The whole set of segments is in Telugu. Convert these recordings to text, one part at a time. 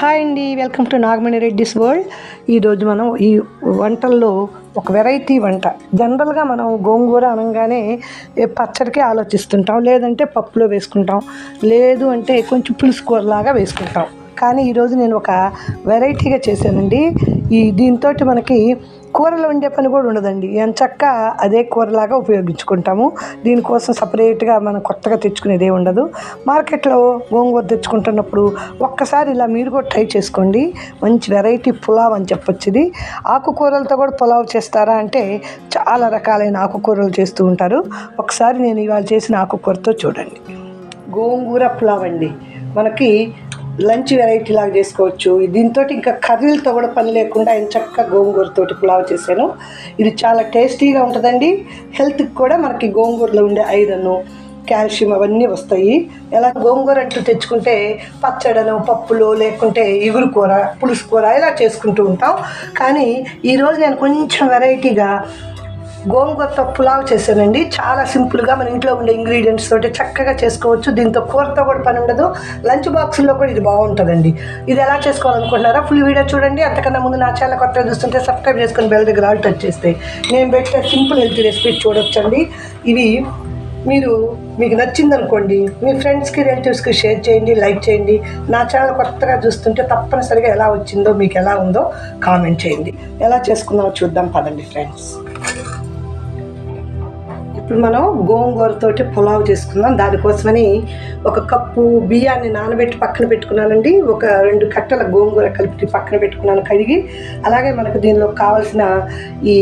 హాయ్ అండి welcome to Nagamani Reddy's world. ఈరోజు మనం ఈ వంటల్లో ఒక వెరైటీ వంట. జనరల్గా మనం గోంగూర అనగానే పచ్చడికే పచ్చడికి ఆలోచిస్తుంటాం లేదంటే పప్పులో వేసుకుంటాం లేదు అంటే కొంచెం పులుసు కూరలాగా వేసుకుంటాం. కానీ ఈరోజు నేను ఒక వెరైటీగా చేశానండి. ఈ దీంతో మనకి కూరలు వండే పని కూడా ఉండదండి. ఎంచక్క అదే కూరలాగా ఉపయోగించుకుంటాము. దీనికోసం సపరేట్గా మనం కొత్తగా తెచ్చుకునేదే ఉండదు. మార్కెట్లో గోంగూర తెచ్చుకుంటున్నప్పుడు ఒక్కసారి ఇలా మీరు కూడా ట్రై చేసుకోండి. మంచి వెరైటీ పులావ్ అని చెప్పొచ్చు ఇది ఆకుకూరలతో కూడా పులావ్ చేస్తారా అంటే చాలా రకాలైన ఆకుకూరలు చేస్తూ ఉంటారు. ఒకసారి నేను ఇవాళ చేసిన ఆకుకూరతో చూడండి. గోంగూర పులావ్ అండి. మనకి లంచ్ వెరైటీ లాగా చేసుకోవచ్చు. దీంతో ఇంకా కర్రీలతో కూడా పని లేకుండా ఆయన చక్కగా గోంగూరతోటి పులావ్ చేశాను. ఇది చాలా టేస్టీగా ఉంటుందండి. హెల్త్కి కూడా మనకి గోంగూరలో ఉండే ఐరన్ కాల్షియం అవన్నీ వస్తాయి. ఎలా గోంగూర అంటూ తెచ్చుకుంటే పచ్చడను పప్పులు లేకుంటే ఇగురు కూర పులుసు కూర ఇలా చేసుకుంటూ ఉంటాం. కానీ ఈరోజు నేను కొంచెం వెరైటీగా గోంగూరతో పులావ్ చేశానండి. చాలా సింపుల్గా మన ఇంట్లో ఉండే ఇంగ్రీడియంట్స్ తోటి చక్కగా చేసుకోవచ్చు. దీంతో కూరతో కూడా పని ఉండదు. లంచ్ బాక్స్లో కూడా ఇది బాగుంటుందండి. ఇది ఎలా చేసుకోవాలనుకుంటున్నారా? ఫుల్ వీడియో చూడండి. అంతకన్నా ముందు నా ఛానల్ కొత్తగా చూస్తుంటే సబ్స్క్రైబ్ చేసుకొని బెల్ దగ్గర ఆల్ టచ్ చేస్తే నేను పెట్టే సింపుల్ హెల్తీ రెసిపీ చూడొచ్చండి. ఇవి మీరు మీకు నచ్చింది అనుకోండి మీ ఫ్రెండ్స్కి రిలేటివ్స్కి షేర్ చేయండి లైక్ చేయండి. నా ఛానల్ కొత్తగా చూస్తుంటే తప్పనిసరిగా ఎలా వచ్చిందో మీకు ఎలా ఉందో కామెంట్ చేయండి. ఎలా చేసుకుందామో చూద్దాం. పదండి ఫ్రెండ్స్ ఇప్పుడు మనం గోంగూరతోటి పులావ్ చేసుకుందాం. దానికోసమని ఒక కప్పు బియ్యాన్ని నానబెట్టి పక్కన పెట్టుకున్నానండి. ఒక రెండు కట్టల గోంగూర కలిపి పక్కన పెట్టుకున్నాను కడిగి. అలాగే మనకు దీనిలో కావాల్సిన ఈ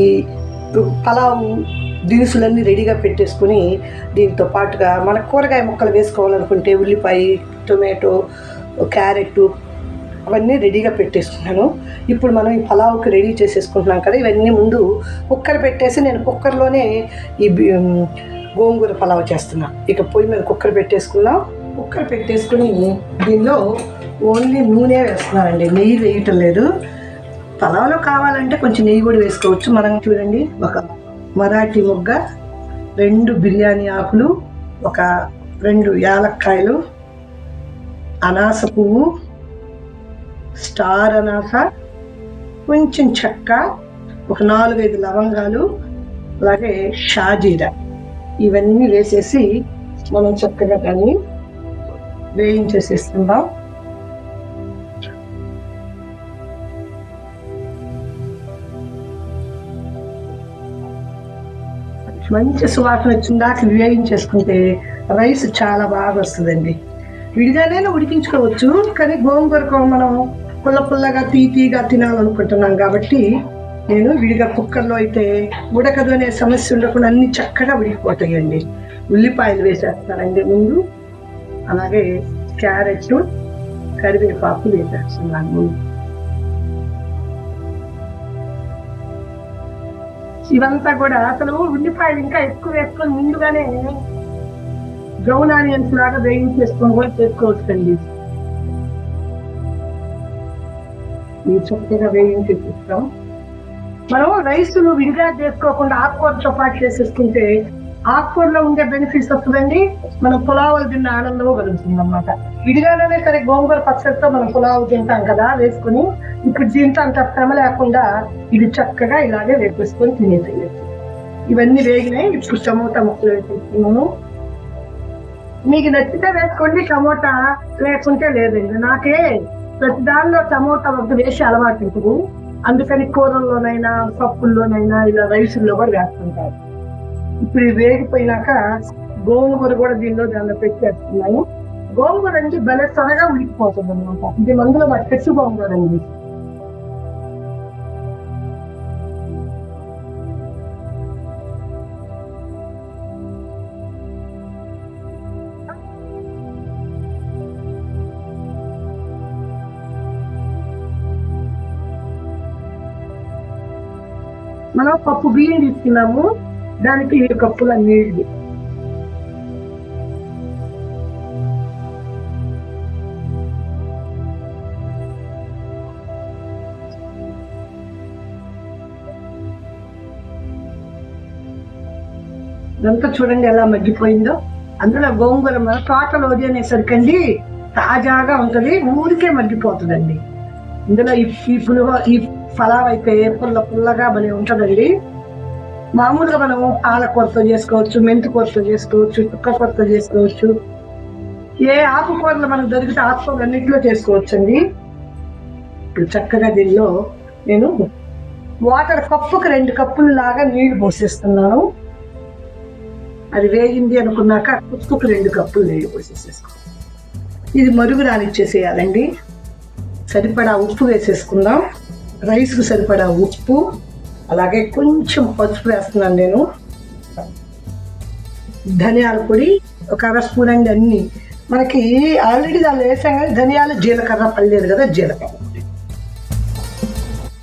పలావ్ దినుసులన్నీ రెడీగా పెట్టేసుకుని దీంతో పాటుగా మన కూరగాయ ముక్కలు వేసుకోవాలనుకుంటే ఉల్లిపాయ టొమాటో క్యారెట్ అవన్నీ రెడీగా పెట్టేసుకున్నాను. ఇప్పుడు మనం ఈ పలావుకి రెడీ చేసేసుకుంటున్నాం కదా ఇవన్నీ ముందు కుక్కర్ పెట్టేసి నేను కుక్కర్లోనే ఈ గోంగూర పలావ్ చేస్తున్నా. ఇక పొయ్యి మీద కుక్కర్ పెట్టేసుకున్నాం కుక్కర్ పెట్టేసుకుని దీనిలో ఓన్లీ నూనె వేస్తున్నానండి నెయ్యి వేయటం లేదు. పలావ్లో కావాలంటే కొంచెం నెయ్యి కూడా వేసుకోవచ్చు. మనం చూడండి ఒక మరాఠీ మొగ్గ రెండు బిర్యానీ ఆకులు ఒక రెండు యాలక్కాయలు అనాస పువ్వు స్టార్ అనాక కొంచెం చెక్క ఒక నాలుగైదు లవంగాలు అలాగే షాజీరా ఇవన్నీ వేసేసి మనం చక్కగా దాన్ని వేయించేసేస్తున్నాం మంచి సువాసన వచ్చిందాక వేయించేసుకుంటే రైస్ చాలా బాగా వస్తుందండి. విడిగానే ఉడికించుకోవచ్చు కానీ గోంగూరకు మనం పుల్ల పుల్లగా తీ తీగా తినాలనుకుంటున్నాం కాబట్టి నేను విడిగా కుక్కర్లో అయితే ఉడకదు అనే సమస్య ఉండకుండా అన్ని చక్కగా ఉడికిపోతాయండి. ఉల్లిపాయలు వేసేస్తానండి ముందు. అలాగే క్యారెట్ కరివేపాకు వేసేస్తున్నాను ముందు. ఇవంతా కూడా అసలు ఉల్లిపాయలు ఇంకా ఎక్కువ వేసుకొని ముందుగానే బ్రౌన్ ఆనియన్స్ లాగా వేయించేసుకొని కూడా చేసుకోవచ్చండి. ఈ చక్కగా చూస్తాం. మనం రైసులు విడిగా చేసుకోకుండా ఆకుకూరతో పాటు చేసేసుకుంటే ఆకుకూరలో ఉండే బెనిఫిట్స్ వస్తుందండి. మనం పులావులు తిన్న ఆనందం కలుగుతుంది అనమాట విడిగానే సరే గోంగూర పచ్చడితో మనం పులావు తింటాం కదా వేసుకుని ఇప్పుడు దీంతో అంత శ్రమ లేకుండా ఇది చక్కగా ఇలాగే వేపేసుకొని తినేసేయచ్చు ఇవన్నీ వేగినాయి. ఇప్పుడు టమోటా ముక్కలు వేసేస్తున్నాము మీకు నచ్చితే వేసుకోండి టమోటా లేకుంటే లేదండి. నాకే ప్రతి దానిలో టమోటా ఒక వేసి అలవాటు ఉంటుంది. అందుకని కూరల్లోనైనా పప్పుల్లోనైనా ఇలా రైసుల్లో కూడా వేస్తుంటారు. ఇప్పుడు ఇది వేగిపోయినాక గోంగూర కూడా దీనిలో దానిలో పెట్టేస్తున్నాను గోంగూర అంటే భలే త్వరగా ఉడికిపోతుంది అనమాట ఇది మందులో మా గోంగూర అండి మనం పప్పు బియ్యం తీసుకున్నాము. దానికి ఏడు కప్పుల నీళ్ళు ఇదంతా చూడండి ఎలా మగ్గిపోయిందో. అందులో గోంగూర మన తోటలోది అనేసరికండి తాజాగా ఉంటుంది. ఊరికే మగ్గిపోతుందండి. ఇందులో ఈ ఈ ఈ ఫలావ్ అయితే పుల్ల పుల్లగా భలే ఉంటుందండి. మామూలుగా మనం పాలకూరతో చేసుకోవచ్చు మెంతికూరతో చేసుకోవచ్చు చుక్క కూరతో చేసుకోవచ్చు. ఏ ఆకుకూరలు మనకు దొరికితే ఆకుకూరలు అన్నింటిలో చేసుకోవచ్చు అండి ఇప్పుడు చక్కగా దీనిలో నేను వాటర్ కప్పుకి రెండు కప్పులు లాగా నీళ్ళు పోసేస్తున్నాను. అది వేగింది అనుకున్నాక కుప్పుకు రెండు కప్పులు నీళ్ళు పోసేసేసుకో ఇది మరుగు రానిచ్చేసేయాలండి. సరిపడా ఉప్పు వేసేసుకుందాం. రైస్కు సరిపడా ఉప్పు అలాగే కొంచెం పసుపు వేస్తున్నాను నేను. ధనియాల పొడి ఒక అర స్పూన్ అండి అన్ని. మనకి ఆల్రెడీ దాన్ని వేసాం కానీ ధనియాలు జీలకర్ర పల్లేదు కదా జీలకర్ర పొడి.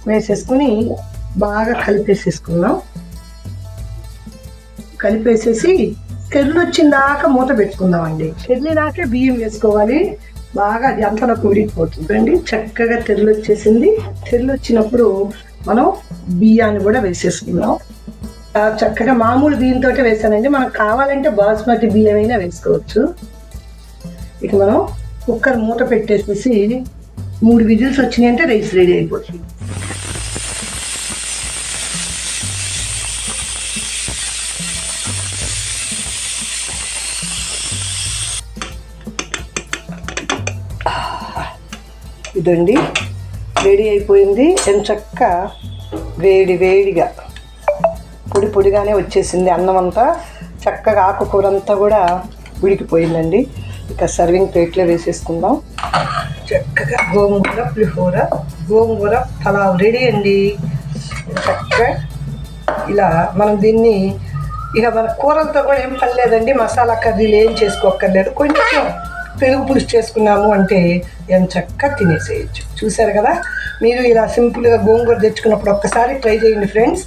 వేసేసుకుని బాగా కలిపేసేసుకుందాం. కలిపేసేసి తెల్లు వచ్చిందాక మూత పెట్టుకుందామండి. తెరిలినాకే బియ్యం వేసుకోవాలి. బాగా అది అంతలోకి ఉడికిపోతుందండి చక్కగా తెల్లు వచ్చేసింది తెల్లు వచ్చినప్పుడు మనం బియ్యాన్ని కూడా వేసేసుకుందాం. చక్కగా మామూలు బియ్యంతో వేసానండి. మనకు కావాలంటే బాస్మతి బియ్యం అయినా వేసుకోవచ్చు. ఇక మనం కుక్కర్ మూత పెట్టేసేసి మూడు విజిల్స్ వచ్చినాయంటే రైస్ రెడీ అయిపోతుంది. ఇదండి. రెడీ అయిపోయింది. ఎంచక్క వేడి వేడిగా పొడి పొడిగానే వచ్చేసింది అన్నం అంతా. చక్కగా ఆకుకూర అంతా కూడా ఉడికిపోయిందండి. ఇక సర్వింగ్ ప్లేట్లో వేసేసుకుందాం. చక్కగా గోంగూర పులిహోర గోంగూర పలావ్ రెడీ అండి. చక్కగా ఇలా మనం దీన్ని ఇక మన కూరలతో కూడా ఏం పని లేదండి మసాలా కర్రీలు ఏం చేసుకోక్కర్లేదు. కొంచెం పెరుగు పులుసు చేసుకున్నాము అంటే ఏం చక్కగా తినేసేయచ్చు. చూసారు కదా? మీరు ఇలా సింపుల్గా గోంగూర తెచ్చుకున్నప్పుడు ఒక్కసారి ట్రై చేయండి ఫ్రెండ్స్.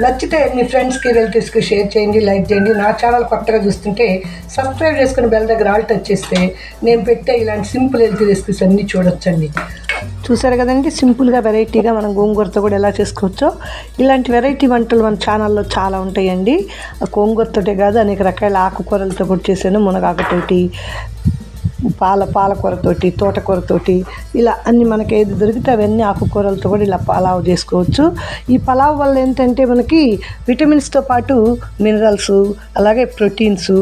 నచ్చితే మీ ఫ్రెండ్స్కి రిలేటివ్స్కి షేర్ చేయండి లైక్ చేయండి. నా ఛానల్ కొత్తగా చూస్తుంటే సబ్స్క్రైబ్ చేసుకుని బెల్ దగ్గర ఆల్ టచ్ చేస్తే నేను పెట్టే ఇలాంటి సింపుల్ హెల్తీ రెసిపీస్ అన్నీ చూడొచ్చండి. చూసారు కదండి? సింపుల్గా వెరైటీగా మనం గోంగూరతో కూడా ఎలా చేసుకోవచ్చో. ఇలాంటి వెరైటీ వంటలు మన ఛానల్లో చాలా ఉంటాయండి. ఆ గోంగూరతోటే కాదు అనేక రకాల ఆకుకూరలతో కూడా చేశాను. మునగాకుతోటి పాల పాలకూరతోటి తోటకూరతోటి ఇలా అన్ని మనకి ఏది దొరికితే అవన్నీ ఆకుకూరలతో కూడా ఇలా పలావ్ చేసుకోవచ్చు. ఈ పలావ్ వల్ల ఏంటంటే మనకి విటమిన్స్తో పాటు మినరల్స్ అలాగే ప్రోటీన్స్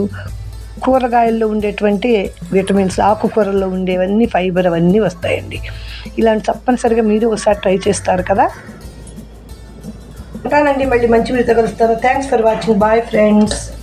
కూరగాయల్లో ఉండేటువంటి విటమిన్స్ ఆకుకూరల్లో ఉండేవన్నీ ఫైబర్ అవన్నీ వస్తాయండి. ఇలాంటి తప్పనిసరిగా మీరు ఒకసారి ట్రై చేస్తారు కదా? ఉంటానండి మళ్ళీ మంచి వీడితో కలుస్తాను. Thanks for watching bye friends